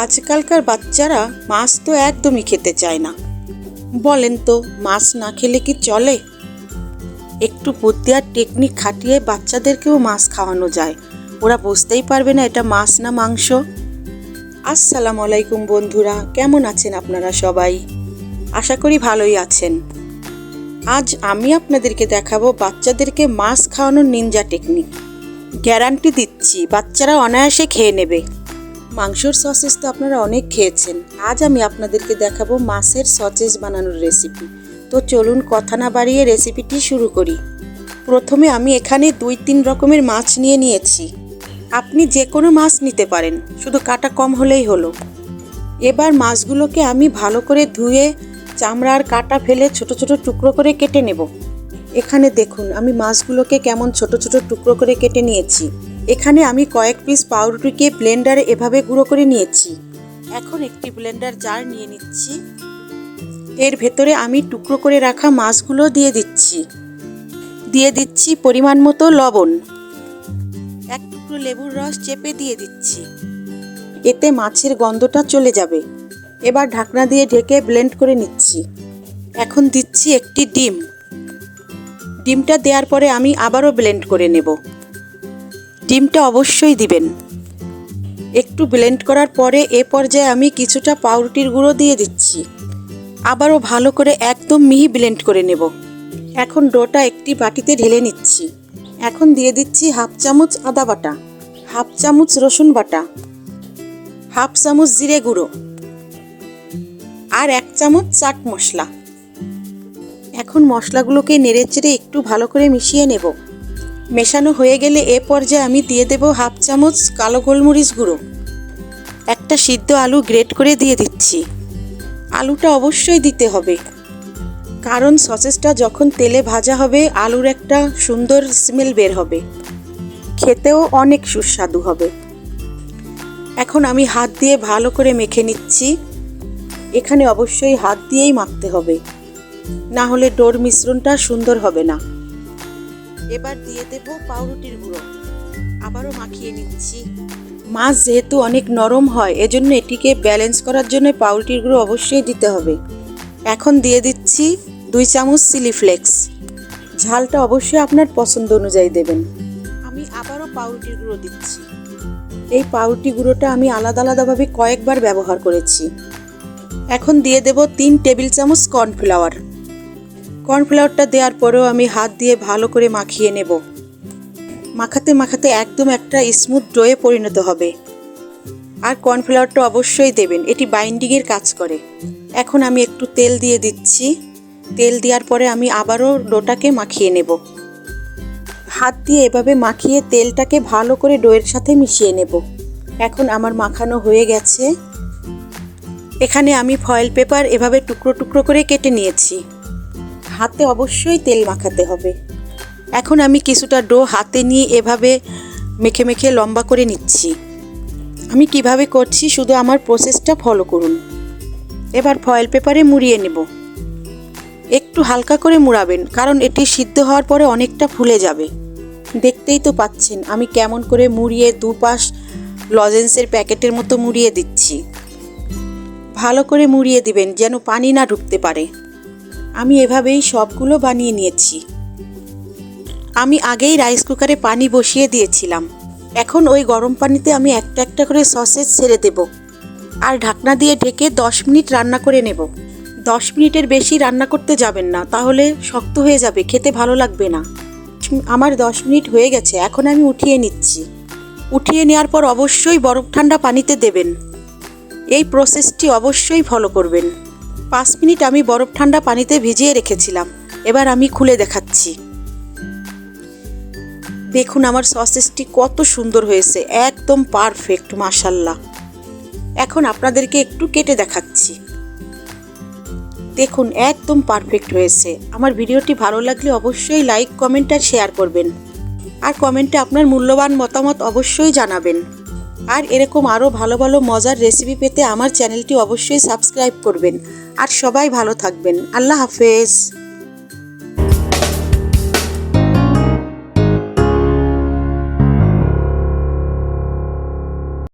আজকালকার বাচ্চারা মাছ তো একদমই খেতে চায় না। বলেন তো, মাছ না খেলে কি চলে? একটু বুদ্ধি আর টেকনিক খাটিয়ে বাচ্চাদেরকেও মাছ খাওয়ানো যায়। ওরা বুঝতেই পারবে না এটা মাছ না মাংস। আসসালামু আলাইকুম বন্ধুরা, কেমন আছেন আপনারা সবাই? আশা করি ভালোই আছেন। আজ আমি আপনাদেরকে দেখাবো বাচ্চাদেরকে মাছ খাওয়ানোর নিনজা টেকনিক গ্যারান্টি দিচ্ছি, বাচ্চারা অনায়াসে খেয়ে নেবে। মাংসর সসেস তো আপনারা অনেক খেয়েছেন। আজ আমি আপনাদেরকে দেখাবো মাছের সসেস বানানোর রেসিপি। তো চলুন কথা না বাড়িয়ে রেসিপিটি শুরু করি। প্রথমে আমি এখানে দুই তিন রকমের মাছ নিয়ে নিয়েছি। আপনি যে কোনো মাছ নিতে পারেন, শুধু কাটা কম হলেই হলো। এবার মাছগুলোকে আমি ভালো করে ধুয়ে চামড়ার কাটা ফেলে ছোট ছোট টুকরো করে কেটে নেব। এখানে দেখুন, আমি মাছগুলোকে কেমন ছোট ছোট টুকরো করে কেটে নিয়েছি। এখানে আমি কয়েক পিস পাউরুটিকে ব্লেন্ডারে এভাবে গুঁড়ো করে নিয়েছি। এখন একটি ব্লেন্ডার জার নিয়ে নিচ্ছি। এর ভেতরে আমি টুকরো করে রাখা মাছগুলো দিয়ে দিচ্ছি। দিয়ে দিচ্ছি পরিমাণ মতো লবণ। এক টুকরো লেবুর রস চেপে দিয়ে দিচ্ছি। এতে মাছের গন্ধটা চলে যাবে। এবার ঢাকনা দিয়ে ঢেকে ব্লেন্ড করে নিচ্ছি। এখন দিচ্ছি একটি ডিম। ডিমটা দেওয়ার পরে আমি আবারও ব্লেন্ড করে নেব। ডিমটা অবশ্যই দিবেন। একটু ব্লেন্ড করার পরে এ পর্যায়ে আমি কিছুটা পাউরুটির গুঁড়ো দিয়ে দিচ্ছি। আবারও ভালো করে একদম মিহি ব্লেন্ড করে নেব। এখন ডোটা একটি বাটিতে ঢেলে নিচ্ছি। এখন দিয়ে দিচ্ছি হাফ চামচ আদা বাটা, হাফ চামচ রসুন বাটা, হাফ চামচ জিরে গুঁড়ো আর এক চামচ চাট মশলা। এখন মশলাগুলোকে নেড়ে চেড়ে একটু ভালো করে মিশিয়ে নেব। মেশানো হয়ে গেলে এ পর্যায়ে আমি দিয়ে দেব হাফ চামচ কালো গোলমরিচ গুঁড়ো। একটা সিদ্ধ আলু গ্রেট করে দিয়ে দিচ্ছি। আলুটা অবশ্যই দিতে হবে। কারণ সসেসটা যখন তেলে ভাজা হবে, আলুর একটা সুন্দর স্মেল বের হবে। খেতেও অনেক সুস্বাদু হবে। এখন আমি হাত দিয়ে ভালো করে মেখে নিচ্ছি। এখানে অবশ্যই হাত দিয়েই মাখতে হবে। না হলে ডোর মিশ্রণটা সুন্দর হবে না। এবার দিয়ে দেব পাউরুটির গুঁড়ো। আবারও মাখিয়ে নিচ্ছি। মাছ যেহেতু অনেক নরম হয় এজন্য এটিকে ব্যালেন্স করার জন্য পাউরুটির গুঁড়ো অবশ্যই দিতে হবে। এখন দিয়ে দিচ্ছি দুই চামচ চিলি ফ্লেক্স ঝালটা অবশ্যই আপনার পছন্দ অনুযায়ী দেবেন। আমি আবারও পাউরুটির গুঁড়ো দিচ্ছি। এই পাউরুটি গুঁড়োটা আমি আলাদা আলাদাভাবে কয়েকবার ব্যবহার করেছি। এখন দিয়ে দেব তিন টেবিল চামচ কর্নফ্লাওয়ার কর্নফ্লাওয়ারটা দেওয়ার পরেও আমি হাত দিয়ে ভালো করে মাখিয়ে নেব। মাখাতে মাখাতে একদম একটা স্মুথ ডোয়ে পরিণত হবে। আর কর্নফ্লাওয়ারটা অবশ্যই দেবেন, এটি বাইন্ডিংয়ের কাজ করে। এখন আমি একটু তেল দিয়ে দিচ্ছি। তেল দেওয়ার পরে আমি আবারও ডোটাকে মাখিয়ে নেব। হাত দিয়ে এভাবে মাখিয়ে তেলটাকে ভালো করে ডোয়ের সাথে মিশিয়ে নেব। এখন আমার মাখানো হয়ে গেছে। এখানে আমি ফয়েল পেপার এভাবে টুকরো টুকরো করে কেটে নিয়েছি। হাতে অবশ্যই তেল মাখাতে হবে। এখন আমি কিছুটা ডো হাতে নিয়ে এভাবে মেখে মেখে লম্বা করে নিচ্ছি। আমি কীভাবে করছি শুধু আমার প্রসেসটা ফলো করুন। এবার ফয়েল পেপারে মুড়িয়ে নেব। একটু হালকা করে মুড়াবেন, কারণ এটি সিদ্ধ হওয়ার পরে অনেকটা ফুলে যাবে। দেখতেই তো পাচ্ছেন, আমি কেমন করে মুড়িয়ে দুপাশ লজেন্সের প্যাকেটের মতো মুড়িয়ে দিচ্ছি। ভালো করে মুড়িয়ে দিবেন, যেন পানি না ঢুকতে পারে। আমি এভাবেই সবগুলো বানিয়ে নিয়েছি। আমি আগেই রাইস কুকারে পানি বসিয়ে দিয়েছিলাম। এখন ওই গরম পানিতে আমি একটা একটা করে সসেজ ছেড়ে দেব। আর ঢাকনা দিয়ে ঢেকে দশ মিনিট রান্না করে নেব। দশ মিনিটের বেশি রান্না করতে যাবেন না, তাহলে শক্ত হয়ে যাবে, খেতে ভালো লাগবে না। আমার দশ মিনিট হয়ে গেছে, এখন আমি উঠিয়ে নিচ্ছি। উঠিয়ে নেওয়ার পর অবশ্যই বরফ ঠান্ডা পানিতে দেবেন। এই প্রসেসটি অবশ্যই ফলো করবেন। পাঁচ মিনিট আমি বরফ ঠান্ডা পানিতে ভিজিয়ে রেখেছিলাম। এবার আমি খুলে দেখাচ্ছি। দেখুন আমার সসেসটি কত সুন্দর হয়েছে, একদম পারফেক্ট মাশাল্লাহ এখন আপনাদেরকে একটু কেটে দেখাচ্ছি। দেখুন, একদম পারফেক্ট হয়েছে। আমার ভিডিওটি ভালো লাগলে অবশ্যই লাইক, কমেন্ট আর শেয়ার করবেন। আর কমেন্টে আপনার মূল্যবান মতামত অবশ্যই জানাবেন। আর এরকম আরও ভালো ভালো মজার রেসিপি পেতে আমার চ্যানেলটি অবশ্যই সাবস্ক্রাইব করবেন। আর সবাই ভালো থাকবেন। আল্লাহ হাফেজ।